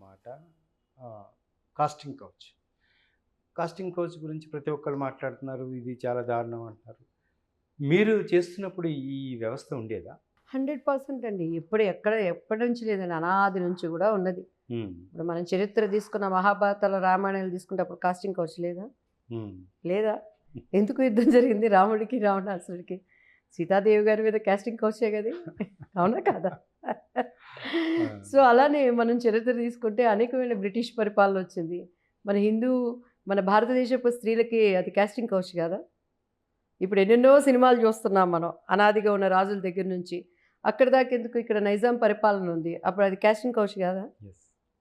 మాట ఆ, casting couch casting couch గురించి ప్రతి ఒక్కరు మాట్లాడుతున్నారు. ఇది చాలా దారుణం అంటున్నారు మీరు చేస్తున్నప్పుడు ఈ వ్యవస్థ ఉండేదా? హండ్రెడ్ పర్సెంట్ అండి. ఎప్పుడు ఎక్కడ ఎప్పటి నుంచి లేదండి. అనాది నుంచి కూడా ఉన్నది. ఇప్పుడు మనం చరిత్ర తీసుకున్న మహాభారతాల రామాయణాలు తీసుకుంటే అప్పుడు కాస్టింగ్ కౌచ్ లేదా లేదా? ఎందుకు యుద్ధం జరిగింది రాముడికి రావణాసుడికి సీతాదేవి గారి మీద కాస్టింగ్ కౌచే కదా? అవునా కాదా? సో అలానే మనం చరిత్ర తీసుకుంటే అనేకమైన బ్రిటిష్ పరిపాలన వచ్చింది. మన హిందూ మన భారతదేశపు స్త్రీలకి అది కాస్టింగ్ కౌచ్ కదా. ఇప్పుడు ఎన్నెన్నో సినిమాలు చూస్తున్నాం మనం అనాదిగా ఉన్న రాజుల దగ్గర నుంచి. అక్కడ దాకా ఎందుకు ఇక్కడ నైజాం పరిపాలన ఉంది? అప్పుడు అది కాస్టింగ్ కౌచ్ కదా.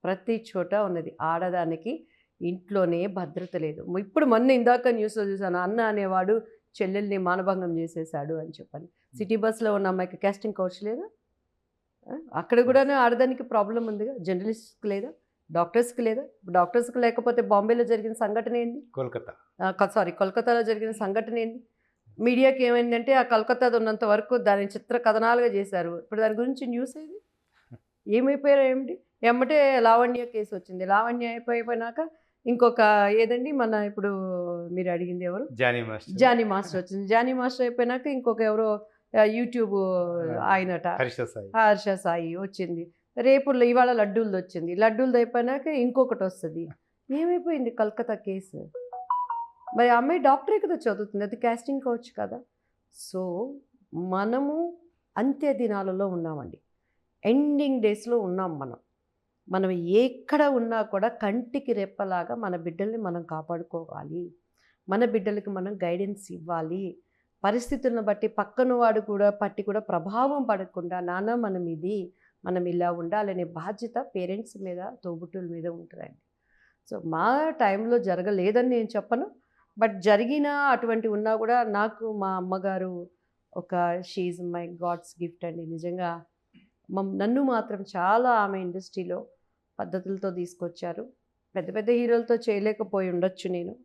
ప్రతి చోట ఉన్నది. ఆడదానికి ఇంట్లోనే భద్రత లేదు. ఇప్పుడు మొన్న ఇందాక న్యూస్లో చూసాను అన్న అనేవాడు చెల్లెల్ని మానభంగం చేసేసాడు అని చెప్పని. సిటీ బస్సులో ఉన్న అమ్మాయికి కాస్టింగ్ కౌచ్ లేదా? అక్కడ కూడా ఆడదానికి ప్రాబ్లం ఉందిగా జర్నలిస్ట్కి లేదా డాక్టర్స్కి లేదా డాక్టర్స్కి లేకపోతే బాంబేలో జరిగిన సంఘటన ఏంది కోల్కతా. సారీ కోల్కతాలో జరిగిన సంఘటన ఏంది మీడియాకి ఏమైందంటే ఆ కలకత్తాది ఉన్నంత వరకు దాని చిత్ర కథనాలుగా చేశారు. ఇప్పుడు దాని గురించి న్యూస్ ఏది? ఏమైపోయారు ఏమిటి? ఎమ్మటే లావణ్య కేసు వచ్చింది. లావణ్య అయిపోయినాక ఇంకొక ఏదండి? మన ఇప్పుడు మీరు అడిగింది ఎవరు? జానీ మాస్టర్. జానీ మాస్టర్ వచ్చింది. జానీ మాస్టర్ అయిపోయినాక ఇంకొక ఎవరో యూట్యూబ్ ఆయనట హర్ష సాయి. వచ్చింది. రేపు ఇవాళ లడ్డూలది వచ్చింది లడ్డూలది అయిపోయినాక ఇంకొకటి వస్తుంది. ఏమైపోయింది కల్కత్తా కేసు? మరి అమ్మాయి డాక్టరే కదా చదువుతుంది. అది కాస్టింగ్ కౌచ్ కదా. సో మనము అంత్య దినాలలో ఉన్నామండి. ఎండింగ్ డేస్లో ఉన్నాం మనం. మనం ఎక్కడ ఉన్నా కూడా కంటికి రెప్పలాగా మన బిడ్డల్ని మనం కాపాడుకోవాలి. మన బిడ్డలకి మనం గైడెన్స్ ఇవ్వాలి. పరిస్థితులను బట్టి పక్కన వాడు కూడా పట్టి కూడా ప్రభావం పడకుండా నాన్న మనం ఇది మనం ఇలా ఉండాలనే బాధ్యత పేరెంట్స్ మీద తోబుట్టుల మీద ఉంటుందండి. సో మా టైంలో జరగలేదని నేను చెప్పను. బట్ జరిగిన అటువంటి ఉన్నా కూడా నాకు మా అమ్మగారు ఒక షీజ్ మై గాడ్స్ గిఫ్ట్ అండి. నిజంగా మమ్- నన్ను మాత్రం చాలా ఆమె ఇండస్ట్రీలో పద్ధతులతో తీసుకొచ్చారు. పెద్ద పెద్ద హీరోలతో చేయలేకపోయి ఉండొచ్చు నేను.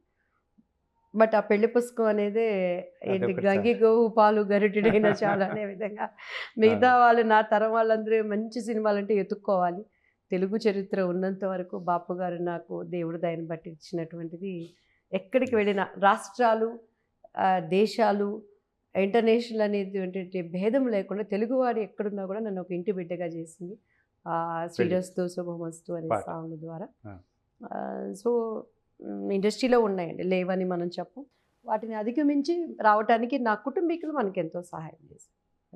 బట్ ఆ పెళ్ళి పుస్తకం అనేది ఏంటి గంగి గోవు పాలు గరిటెడైన చాలా అనే విధంగా. మిగతా వాళ్ళు నా తరం వాళ్ళందరూ మంచి సినిమాలు అంటే ఎత్తుక్కోవాలి. తెలుగు చరిత్ర ఉన్నంత వరకు బాపు గారు నాకు దేవుడు దయని బట్టి ఇచ్చినటువంటిది ఎక్కడికి వెళ్ళినా రాష్ట్రాలు దేశాలు ఇంటర్నేషనల్ అనేటువంటి భేదం లేకుండా తెలుగువాడు ఎక్కడున్నా కూడా నన్ను ఒక ఇంటి బిడ్డగా చేసింది. ఆ, శ్రీరస్తు శుభమస్తు అనే. సాంగ్ ద్వారా. సో ఇండస్ట్రీలో ఉన్నాయండి. లేవని మనం చెప్పం. వాటిని అధిగమించి రావటానికి నా కుటుంబీకులు మనకి ఎంతో సహాయం చేశారు.